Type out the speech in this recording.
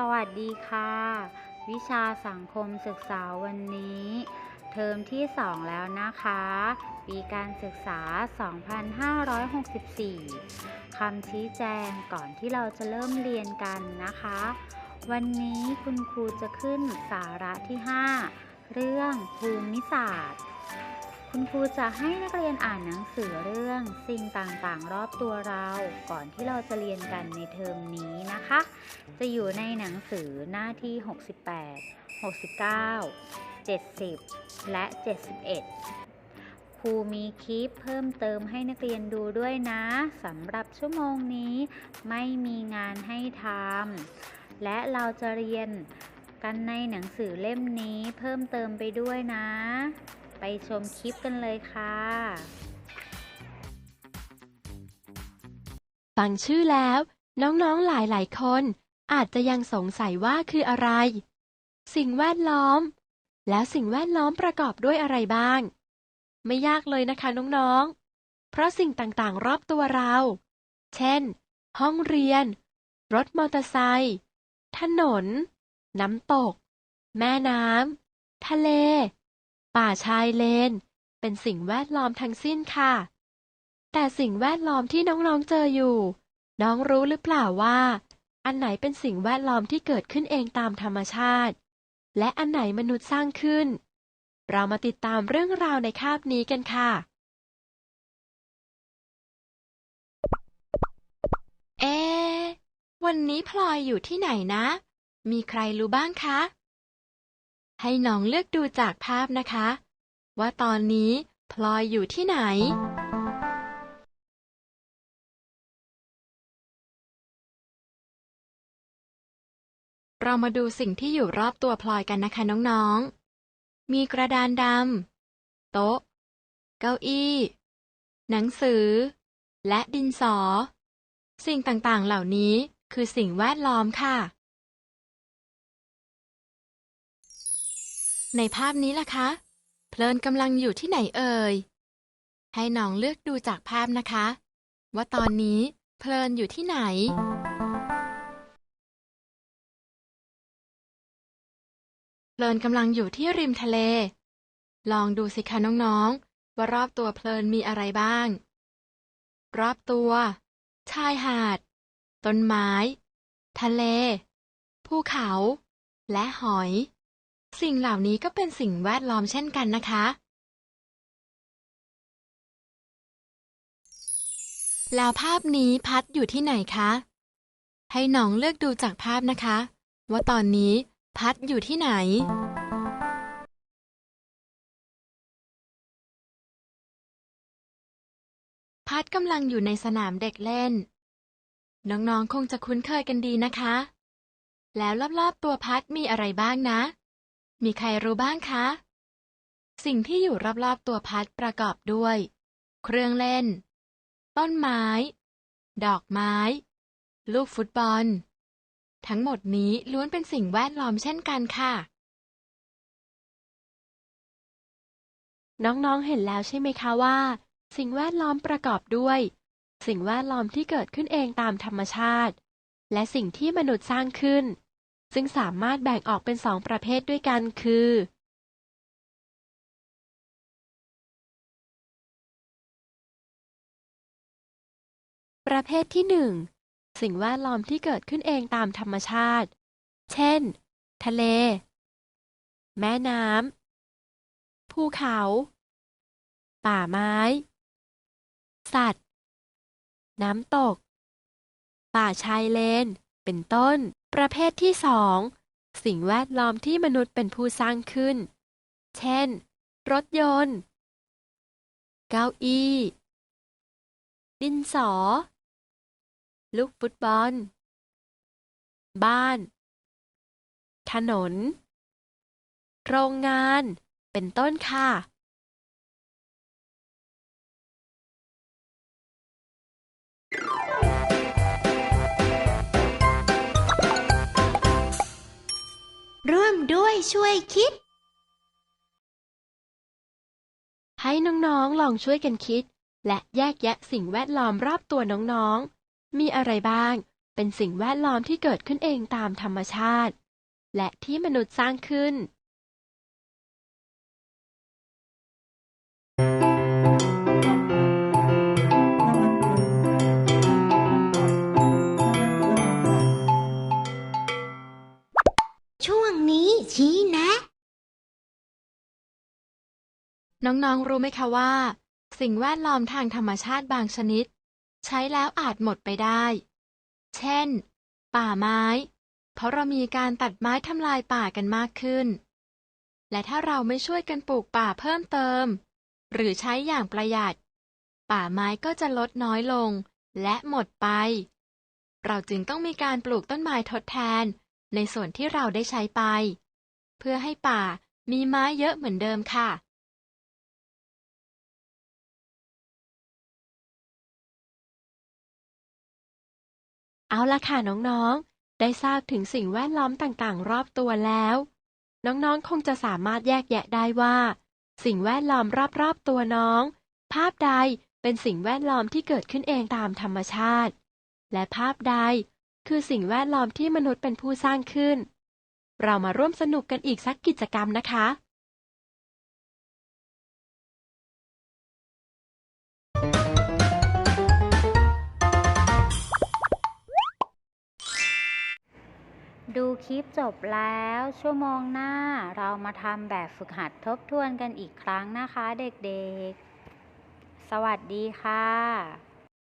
สวัสดีค่ะ วิชาสังคมศึกษาวันนี้ เทอมที่ 2 แล้วนะคะ ปีการศึกษา 2564 คำชี้แจงก่อนที่เราจะเริ่มเรียนกันนะคะ วันนี้คุณครูจะขึ้นสาระที่ 5 เรื่องภูมิศาสตร์ คุณครูจะให้นักเรียนอ่านหนังสือเรื่องสิ่งต่างๆ รอบตัวเราก่อนที่เราจะเรียนกันในเทอมนี้นะคะ จะอยู่ในหนังสือหน้าที่ 68 69 70 และ 71 ครูมีคลิปเพิ่มเติมให้นักเรียนดูด้วยนะสำหรับชั่วโมงนี้ไม่มีงานให้ทำและเราจะเรียนกันในหนังสือเล่มนี้เพิ่มเติมไปด้วยนะ ไปชมคลิปกันเลยค่ะ ฟังชื่อแล้ว น้องๆหลายๆคน อาจจะยังสงสัยว่าคืออะไร สิ่งแวดล้อม แล้วสิ่งแวดล้อมประกอบด้วยอะไรบ้าง ไม่ยากเลยนะคะน้องๆ เพราะสิ่งต่างๆ รอบตัวเรา เช่น ห้องเรียน รถมอเตอร์ไซค์ถนน น้ำตก แม่น้ำทะเล ป่าชายเลน เป็นสิ่งแวดล้อมทั้งสิ้นค่ะ แต่สิ่งแวดล้อมที่น้องๆเจออยู่ น้องรู้หรือเปล่าว่า อันไหนเป็นสิ่งแวดล้อมที่เกิดขึ้นเองตามธรรมชาติ และอันไหนมนุษย์สร้างขึ้น เรามาติดตามเรื่องราวในคาบนี้กันค่ะ เอ วันนี้พลอยอยู่ที่ไหนนะ มีใครรู้บ้างคะ ให้น้องเลือกดูจากภาพนะคะ ว่าตอนนี้พลอยอยู่ที่ไหน เรามาดูสิ่งที่อยู่รอบตัวพลอยกันนะคะน้องๆ มีกระดานดำโต๊ะ เก้าอี้ หนังสือ และดินสอ สิ่งต่างๆเหล่านี้คือสิ่งแวดล้อมค่ะ ในภาพนี้ล่ะคะ เพลินกำลังอยู่ที่ไหนเอ่ย ให้น้องเลือกดูจากภาพนะคะ ว่าตอนนี้เพลินอยู่ที่ไหน เพลินกำลังอยู่ที่ริมทะเล ลองดูสิคะน้องๆ ว่ารอบตัวเพลินมีอะไรบ้าง รอบตัว ชายหาด ต้นไม้ ทะเล ภูเขา และหอย สิ่งเหล่านี้ก็เป็นสิ่งแวดล้อมเช่นกันนะคะ แล้วภาพนี้พัดอยู่ที่ไหนคะ ให้น้องเลือกดูจากภาพนะคะ ว่าตอนนี้พัดอยู่ที่ไหนพัดกำลังอยู่ในสนามเด็กเล่น น้องๆ คงจะคุ้นเคยกันดีนะคะ แล้วรอบๆ ตัวพัดมีอะไรบ้างนะ มีใครรู้บ้างคะ สิ่งที่อยู่รอบๆตัวพัดประกอบด้วย เครื่องเล่น ต้นไม้ ดอกไม้ ลูกฟุตบอล ทั้งหมดนี้ล้วนเป็นสิ่งแวดล้อมเช่นกันค่ะ น้องๆเห็นแล้วใช่ไหมคะว่า สิ่งแวดล้อมประกอบด้วย สิ่งแวดล้อมที่เกิดขึ้นเองตามธรรมชาติ และสิ่งที่มนุษย์สร้างขึ้น ซึ่งสามารถแบ่งออกเป็นสองประเภทด้วยกัน คือประเภทที่หนึ่งสิ่งแวดล้อมที่เกิดขึ้นเองตามธรรมชาติ เช่น ทะเล แม่น้ำ ภูเขา ป่าไม้ สัตว์ น้ำตก ป่าชายเลน เป็นต้น ประเภทที่สองสิ่งแวดล้อมที่มนุษย์เป็นผู้สร้างขึ้น เช่น รถยนต์ เก้าอี้ ดินสอ ลูกฟุตบอล บ้าน ถนน โรงงาน เป็นต้นค่ะ ร่วมด้วยช่วยคิด ให้น้องๆลองช่วยกันคิด และแยกแยะสิ่งแวดล้อมรอบตัวน้องๆ มีอะไรบ้าง เป็นสิ่งแวดล้อมที่เกิดขึ้นเองตามธรรมชาติ และที่มนุษย์สร้างขึ้น ชี้แนะ น้องๆ รู้ไหมคะว่า สิ่งแวดล้อมทางธรรมชาติบางชนิด ใช้แล้วอาจหมดไปได้ เช่น ป่าไม้ เพราะเรามีการตัดไม้ทำลายป่ากันมากขึ้น และถ้าเราไม่ช่วยกันปลูกป่าเพิ่มเติม หรือใช้อย่างประหยัด ป่าไม้ก็จะลดน้อยลง และหมดไป เราจึงต้องมีการปลูกต้นไม้ทดแทนในส่วนที่เราได้ใช้ไป เพื่อให้ป่ามีไม้เยอะเหมือนเดิมค่ะเอาละค่ะน้องๆ ได้ทราบถึงสิ่งแวดล้อมต่างๆ รอบตัวแล้ว น้องๆ คงจะสามารถแยกแยะได้ว่า สิ่งแวดล้อมรอบๆ ตัวน้อง ภาพใดเป็นสิ่งแวดล้อมที่เกิดขึ้นเองตามธรรมชาติ และภาพใดคือสิ่งแวดล้อมที่มนุษย์เป็นผู้สร้างขึ้น เรามาร่วมสนุกกันอีกสักกิจกรรมนะคะ ดูคลิปจบแล้ว ชั่วโมงหน้า เรามาทำแบบฝึกหัดทบทวนกันอีกครั้งนะคะเด็กๆ สวัสดีค่ะ